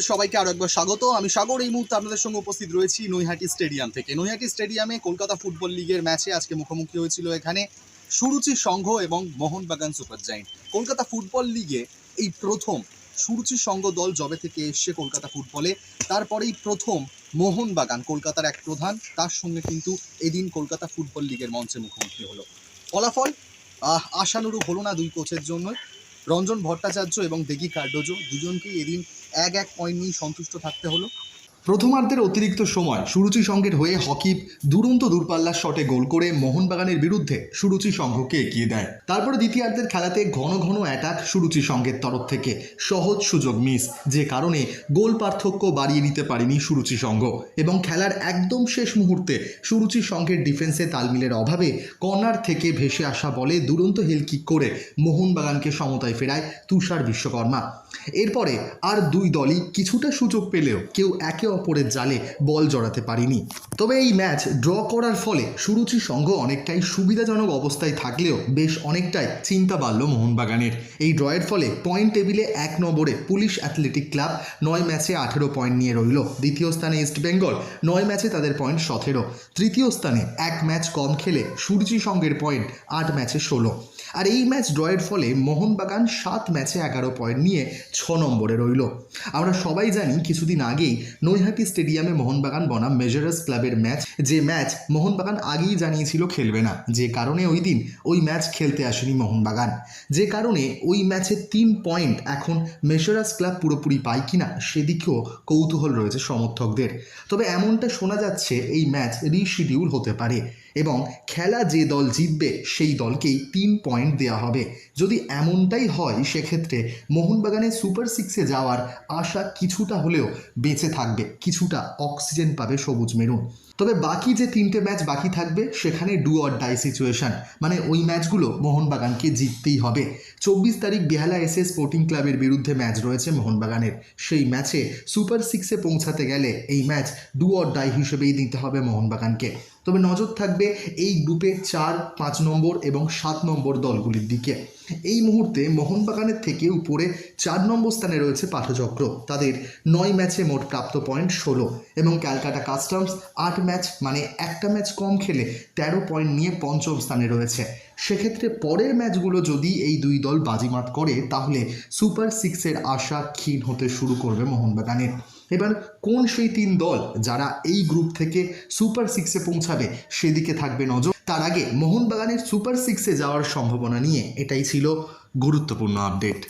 আপনাদের সবাইকে আরও একবার স্বাগত। আমি সাগর, এই মুহূর্তে আপনাদের সঙ্গে উপস্থিত রয়েছি নৈহাটি স্টেডিয়াম থেকে। নৈহাটি স্টেডিয়ামে কলকাতা ফুটবল লিগের ম্যাচে আজকে মুখোমুখি হয়েছিল এখানে সুরুচি সংঘ এবং Mohun Bagan super giant Kolkata football লিগে এই প্রথম সুরুচি সংঘ দল জবে থেকে এসছে কলকাতা ফুটবলে, তারপরেই প্রথম মোহনবাগান কলকাতার এক প্রধান, তার সঙ্গে কিন্তু এদিন কলকাতা ফুটবল লিগের মঞ্চে মুখোমুখি হলো। ফলাফল আশানুরূপ হলো না দুই কোচের জন্য রঞ্জন ভট্টাচার্য এবং দেগি কার্ডোজো দুজনকেই এদিন এক এক পয়েন্ট নিয়ে সন্তুষ্ট থাকতে হলো। প্রথমার্ধের অতিরিক্ত সময় সুরুচি সংঘের হয়ে হকি দুরন্ত দূরপাল্লার শটে গোল করে মোহনবাগানের বিরুদ্ধে সুরুচি সংঘকে এগিয়ে দেয়। তারপরে দ্বিতীয়ার্ধের খেলাতে ঘন ঘন অ্যাটাক সুরুচি সংঘের তরফ থেকে। সহজ সুযোগ মিস যে কারণে গোল পার্থক্য বাড়িয়ে নিতে পারেনি সুরুচি সংঘ। এবং খেলার একদম শেষ মুহূর্তে সুরুচি সংঘের ডিফেন্সে তালমিলের অভাবে কর্নার থেকে ভেসে আসা বলে দুরন্ত হেল কিক করে মোহনবাগানকে সমতায় ফেরায় তুষার বিশ্বকর্মা। এরপরে আর দুই দলই কিছুটা সুযোগ পেলেও কেউ একে অপরের জালে বল জড়াতে পারেনি। তবে এই ম্যাচ ড্র করার ফলে সুরুচি সংঘ অনেকটাই সুবিধাজনক অবস্থায় থাকলেও বেশ অনেকটাই চিন্তা বাড়ল মোহনবাগানের। এই ড্রয়ের ফলে পয়েন্ট টেবিলে এক নম্বরে পুলিশ অ্যাথলেটিক ক্লাব নয় ম্যাচে আঠেরো পয়েন্ট নিয়ে রইল। দ্বিতীয় স্থানে ইস্ট বেঙ্গল নয় ম্যাচে তাদের পয়েন্ট সতেরো। তৃতীয় স্থানে এক ম্যাচ কম খেলে সূর্যি সংঘের পয়েন্ট আট ম্যাচে ষোলো। আর এই ম্যাচ ড্রয়ের ফলে মোহনবাগান সাত ম্যাচে এগারো পয়েন্ট নিয়ে ছ নম্বরে রইল। আমরা সবাই জানি কিছুদিন আগেই নৈহাটি স্টেডিয়ামে মোহনবাগান বনাম মেজারাস ক্লাবের ম্যাচ। যে ম্যাচ মোহনবাগান আগেই জানিয়েছিল খেলবে না। যে কারণে ওই দিন ওই ম্যাচ খেলতে আসেনি মোহনবাগান। যে কারণে ওই ম্যাচে তিন পয়েন্ট এখন মেজারাস ক্লাব পুরোপুরি পায় কিনা সেদিকেও কৌতূহল রয়েছে সমর্থকদের। তবে এমনটা শোনা যাচ্ছে এই ম্যাচ রিশিডিউল হতে পারে এবং খেলা যে দল জিতবে সেই দলকেই তিন পয়েন্ট দেওয়া হবে। যদি এমনটাই হয় সেক্ষেত্রে মোহনবাগানের সুপার সিক্সে যাওয়ার আশা কিছুটা হলেও বেঁচে থাকবে। কিছুটা অক্সিজেন পাবে সবুজ মেরুন। তবে বাকি যে তিনটে ম্যাচ বাকি থাকবে, সেখানে ডু অর ডাই সিচুয়েশান। মানে ওই ম্যাচগুলো মোহনবাগানকে জিততেই হবে। চব্বিশ তারিখ বেহালা এস স্পোর্টিং ক্লাবের বিরুদ্ধে ম্যাচ রয়েছে মোহনবাগানের। সেই ম্যাচে সুপার সিক্সে পৌঁছাতে গেলে এই ম্যাচ ডু অর ডাই হিসেবেই দিতে হবে মোহনবাগানকে। তবে নজর থাকবে এই গ্রুপের চার, পাঁচ নম্বর এবং সাত নম্বর দলগুলির দিকে। এই মুহূর্তে মোহনবাগানের থেকে উপরে চার নম্বর স্থানে রয়েছে পাঠচক্র। তাদের নয় ম্যাচে মোট প্রাপ্ত পয়েন্ট ষোলো এবং ক্যালকাটা কাস্টমস আট ম্যাচ মানে একটা ম্যাচ কম খেলে তেরো পয়েন্ট নিয়ে পঞ্চম স্থানে রয়েছে। সেক্ষেত্রে পরের ম্যাচগুলো যদি এই দুই দল বাজিমাত করে, তাহলে সুপার সিক্সের আশা ক্ষীণ হতে শুরু করবে মোহনবাগানের। এবার কোন সেই তিন দল যারা এই গ্রুপ থেকে সুপার সিক্সে পৌঁছাবে সেদিকে থাকবে নজর। তার আগে মোহনবাগানের সুপার সিক্সে যাওয়ার সম্ভাবনা নিয়ে এটাই ছিল গুরুত্বপূর্ণ আপডেট